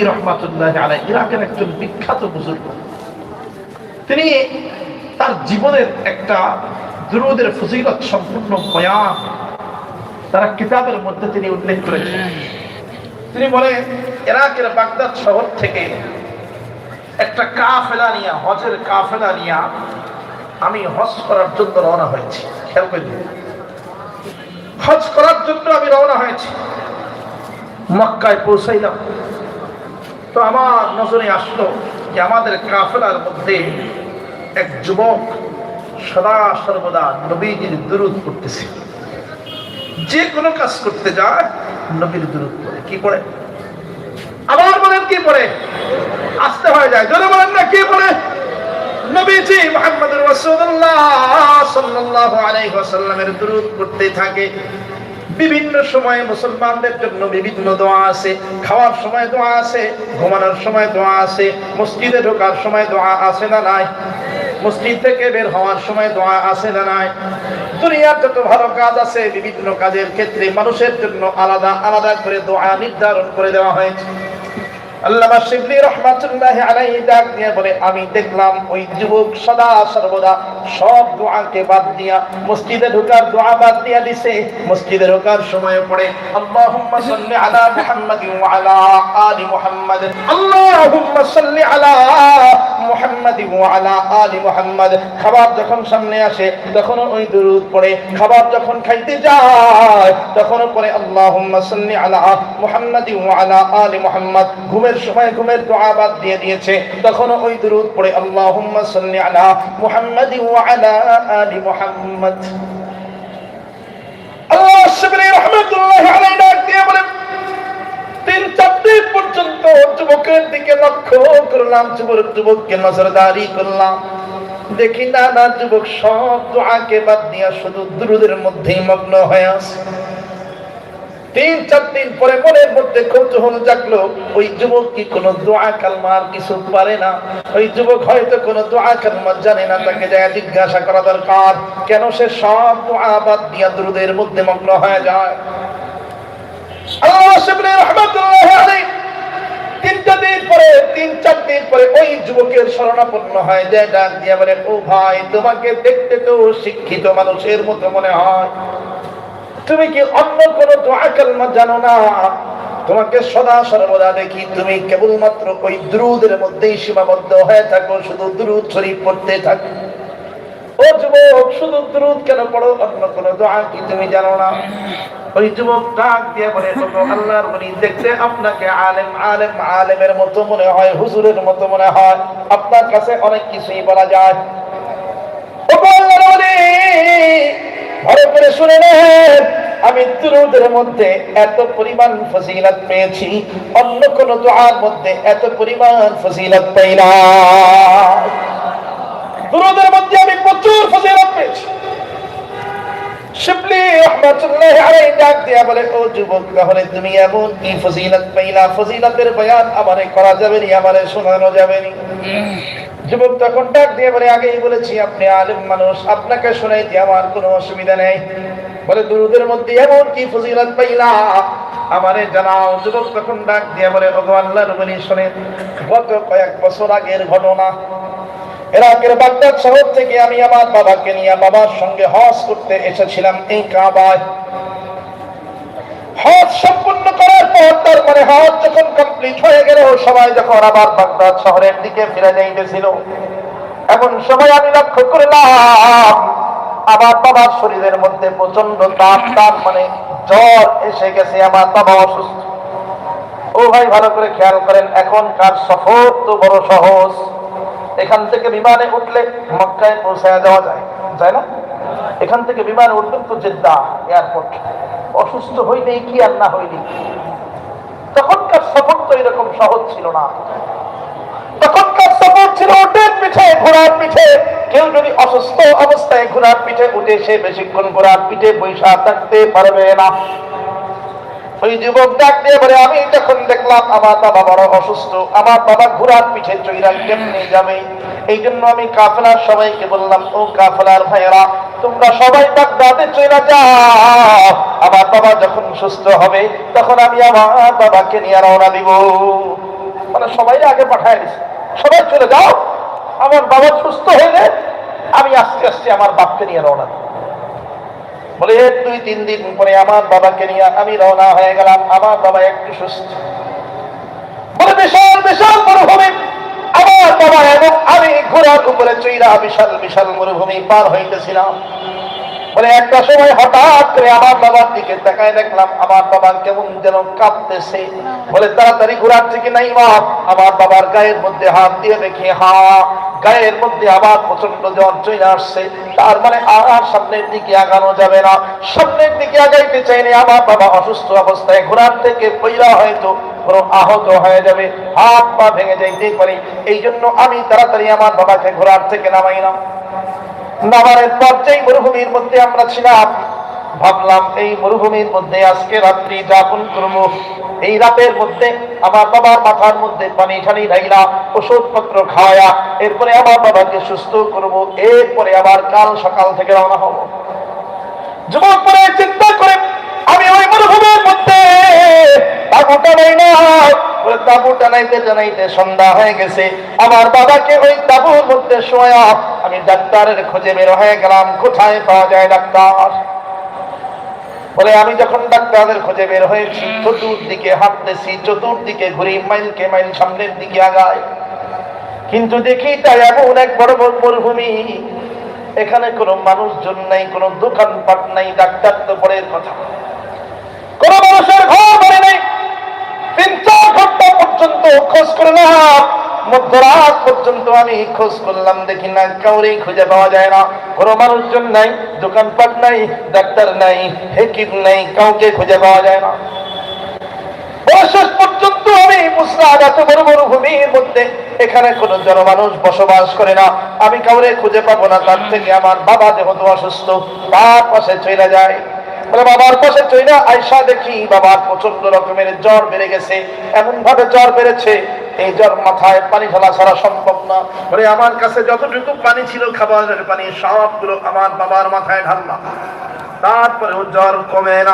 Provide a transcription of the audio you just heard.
রহমাতুল্লাহ আলাই ইরাকের একজন বিখ্যাত বুজুর্গ। তিনি তার জীবনের একটা দুরুদের ফজিলত সম্পূর্ণ বয়ান তারা কিতাবের মধ্যে তিনি উল্লেখ করেছেন। তিনি ইরাকের বাগদাদ শহর থেকে একটা কাফেলা নিয়ে, হজের কাফেলা নিয়ে আমি হজ করার জন্য রওনা হয়েছি। খেয়াল হজ করার জন্য আমি রওনা হয়েছি। মক্কায় পৌঁছাইলাম। তো আমার নজরে আসলো যে আমাদের কাফেলার মধ্যে এক যুবক সদা সর্বদা নবীজির দুরুদ করতেছে যে কোনো কাজ করতে যায়, নবীর দুরুদ পড়ে। কি পড়ে? আবার বলেন কি পড়ে? আসতে হয়ে যায়। জোরে বলেন না, কি পড়ে? নবীজি মুহাম্মদ রাসূলুল্লাহ সাল্লাল্লাহু আলাইহি দুরূদ করতে থাকে। বিভিন্ন সময়ে মুসলমানদের জন্য বিভিন্ন দোয়া আছে। খাওয়ার সময় দোয়া আছে, ঘুমানোর সময় দোয়া আছে, মসজিদে ঢোকার সময় দোয়া আছে না নাই? মসজিদ থেকে বের হওয়ার সময় দোয়া আছে না নাই? দুনিয়ার যত ভালো কাজ আছে, বিভিন্ন কাজের ক্ষেত্রে মানুষের জন্য আলাদা আলাদা করে দোয়া নির্ধারণ করে দেওয়া হয়েছে। আল্লামা শিবলি রহমাতুল্লাহ আলাইহি ডাক বলে, আমি দেখলাম ওই যুবক সদা সর্বদা সব দোয়াকে বাদ দিয়া মসজিদে ঢোকার দোয়া বাদ দিয়া দিছে। মসজিদে ঢোকার সময় পড়ে, আল্লাহুম্মা সাল্লি আলা মুহাম্মাদ ওয়া আলা আলি মুহাম্মাদ। আল্লাহুম্মা সাল্লি আলা মুহাম্মাদ ওয়া আলা আলি মুহাম্মাদ। খাবার যখন সামনে আসে তখন ওই দুরূদ পড়ে। খাবার যখন খাইতে যায় তখন পড়ে, আল্লাহুম্মা সাল্লি আলা মুহাম্মাদ ওয়া আলা আলি মুহাম্মাদ। ঘুমের সময় ঘুমের দোয়া বাদ দিয়ে দিয়েছে। তখন ওই দুরূদ পড়ে, আল্লাহুম্মা সাল্লি আলা মুহাম্মাদ ওয়া আলা আলি মুহাম্মাদ। আল্লাহ শিবলি রহমাতুল্লাহি আলাইহি ডাক দিয়ে বলেন তিন চার দিন পর্যন্ত যুবকের দিকে লক্ষ্য করলাম, যুবক যুবককে নজরদারি করলাম। দেখি না না, যুবক সব দোয়াকে বাদ দিয়া শুধু দুরুদের মধ্যেই মগ্ন হয়ে আছে। তিন, চার দিন পরে মনের মধ্যে কৌতূহল জাগলো, ওই যুবক কি কোনো দোয়া কালমার কিছু পারে না? ওই যুবক হয়তো কোনো দোয়া কালমা জানে না, তাকে যায় জিজ্ঞাসা করা দরকার, কেন সে সব দোয়া বাদ দিয়া দুরুদের মধ্যে মগ্ন হয়ে যায়? দেখতে তো শিক্ষিত মানুষের মতো মনে হয়। তুমি কি অন্য কোন দোয়া কালমা জানো না? তোমাকে সদা সর্বদা দেখি তুমি কেবলমাত্র ওই দ্রুদের মধ্যেই সীমাবদ্ধ হয়ে থাকো, শুধু দ্রুদ শরীফ পড়তে থাকো। ও যুবক, শুধু কেন পড়ো? অন্য কোন দোয়া কি তুমি জানো না? ওই যুবক ডাক দিয়ে বলে আল্লাহর বলি, দেখতে আপনাকে আলেম আলেম, আলেমের মতো মনে হয়, হুজুরের মতো মনে হয়। আপনার কাছে অনেক কিছুই বলা যায়। ভালো করে শুনে নেন আমি দুরুদের মধ্যে এত পরিমাণ ফজিলত পেয়েছি, অন্য কোন দোয়ার মধ্যে এত পরিমাণ ফজিলত পাই না দুরুদের মধ্যে আমি প্রচুর ফজিলত পেয়েছি। শিবলি রহমাতুল্লাহ আলাইহি ডাক দিয়া বলে, ও যুবক, তাহলে তুমি এমন কি ফজিলত পাইলা? ফজিলতের বয়ান আমারে করা যাবে নি, আমারে শোনানো যাবে যুবক তখন ডাক দিয়ে বলে, আগেই বলেছি আপনি আলেম মানুষ, আপনাকে শোনাইতে আমার কোনো অসুবিধা নেই। বলে, দুরুদের মধ্যে এমন কি ফজিলত পাইলা আমারে জানাও, যুবক তখন ডাক দিয়ে বলে আল্লাহর বলি শোনেন, গত কয়েক বছর আগের ঘটনা। ইরাকের বাগদাদ শহর থেকে আমি আমার বাবাকে নিয়ে বাবার সঙ্গে হজ করতে এসেছিলাম এই কাবায়। হজ সম্পূর্ণ মানে হজ যখন কমপ্লিট হয়ে গেল সবাই যখন আবার বাগদাদ শহরের দিকে ফিরে যাইতেছিল, এমন সময় আমি লক্ষ্য করলাম, আমার বাবার শরীরের মধ্যে প্রচণ্ড তাপ তাপ মানে জ্বর এসে গেছে, আমার বাবা অসুস্থ। ও ভাই, ভালো করে খেয়াল করেন, এখনকার সফর তো বড় সহজ। এখান থেকে বিমানে উঠলে মক্কায় পৌঁছায় যাওয়া যায় যায় না? এখান থেকে বিমানে উঠবেন তো জেদ্দা এয়ারপোর্ট অসুস্থ হইলেই কি আর না হইলেই। তখনকার সফর তো এরকম সহজ ছিল না। তখনকার সফর ছিল উঠের পিঠে, ঘোড়ার পিঠে। কেউ যদি অসুস্থ অবস্থায় ঘোড়ার পিঠে উঠে, সে বেশিক্ষণ ঘোড়ার পিঠে বৈশা থাকতে পারবে না। ওই যুবক ডাক দিয়ে বলে, আমি যখন দেখলাম আমার বাবা বড় অসুস্থ, আমার বাবা ঘোড়ার পিঠে চৈরা কেমনে যাবে? এই জন্য আমি কাফেলার সবাইকে বললাম, ও কাফেলার ভাইয়েরা তোমরা সবাই বাগদাদে চলে যাও। আমার বাবা যখন সুস্থ হবে, তখন আমি আমার বাবাকে নিয়ে রওনা দিব। মানে সবাই আগে পাঠায় দিছে। সবাই চলে যাও। আমার বাবা সুস্থ হয়ে আমি আস্তে আস্তে আমার বাপকে নিয়ে রওনা দিই। বলে দুই, তিন দিন পরে আমার বাবাকে নিয়ে আমি রওনা হয়ে গেলাম। আমার বাবা একটু সুস্থ। বলে, বিশাল বিশাল মরুভূমি বাবা, এবং আমি ঘোড়ার উপরে চইরা বিশাল বিশাল মরুভূমি পার হইতেছিলাম। বলে একটা সময় হঠাৎ করে আমার বাবার দিকে তাকায় দেখলাম, আমার বাবা কেমন যেন কাঁপতেছে। বলে, তাড়াতাড়ি ঘোরার থেকে নাই মা। আমার বাবার গায়ের মধ্যে হাত দিয়ে দেখি, হা, গায়ের মধ্যে আবার প্রচণ্ড জ্বর চলে আসছে। তার মানে আর সামনের দিকে আগানো যাবে না। সামনের দিকে আগাইতে চাইনি আমার বাবা অসুস্থ অবস্থায় ঘোরার থেকে পইরা হয়তো আহত হয়ে যাবে। হাত পা ভেঙে যাইতে পারে। এই জন্য আমি তাড়াতাড়ি আমার বাবাকে ঘোরার থেকে নামাইলাম নামারের পর যেই মরুভূমির মধ্যে আমরা ছিলাম, ভাবলাম এই মরুভূমির মধ্যে আজকে রাত্রি যাপন করব। এই রাতের মধ্যে আমার বাবার মাথার মধ্যে পানি ঠানি ঢাইলা ওষুধপত্র খাওয়া এরপরে আমার বাবাকে সুস্থ করব। এরপরে আবার কাল সকাল থেকে রওনা হব। যুবক পরে চিন্তা করে, আমি ওই মরুভূমির মধ্যে তাবুটা নেই না। ওই তাবুটা নাইতে জানাইতে সন্ধ্যা হয়ে গেছে। আমার বাবাকে ওই তাবুর মধ্যে শোয়া। আমি ডাক্তারের খোঁজে বের হয়ে গেলাম। কোথায় পাওয়া যায় ডাক্তার? বলে, আমি যখন ডাক্তারের খোঁজে বের হয়েছি, চতুর্দিকে হাঁটতেছি, চতুর্দিকে ঘুরি, মাইলকে মাইল সামনের দিকে আগায় কিন্তু দেখি তাই এমন এক বড় বড় মরুভূমি এখানে কোনো মানুষজন নাই, কোনো দোকানপাট নাই, ডাক্তার তো পরের কথা। কোন মানুষের ঘর তিন চার ঘণ্টা পর্যন্ত খোঁজ করলাম মধ্যরাত পর্যন্ত আমি খোঁজ করলাম, দেখি না, কাউরেই খুঁজে পাওয়া যায় না। কোনো মানুষজন নাই, দোকানপাট নাই, ডাক্তার নাই, হেকিম নাই, কাউকে খুঁজে পাওয়া যায় না। শেষ পর্যন্ত আমি মুসরাদ এত বড় মরুভূমির মধ্যে এখানে কোন জনমানুষ বসবাস করে না। আমি কাউরে খুঁজে পাবো না, তার থেকে আমার বাবা যেহেতু অসুস্থ তার পাশে চলে যায়। বলে, বাবার পাশে চৈরা আয়সা দেখি, বাবার প্রচণ্ড রকমের জ্বর বেড়ে গেছে। এমন ভাবে জ্বর বেড়েছে, এই জ্বর মাথায় পানি ফেলা ছাড়া সম্ভব না। বলে, আমার কাছে যতটুকু পানি ছিল, খাবারের পানি সবগুলো আমার বাবার মাথায় ঢাললাম। তারপরেও জ্বর কমে না।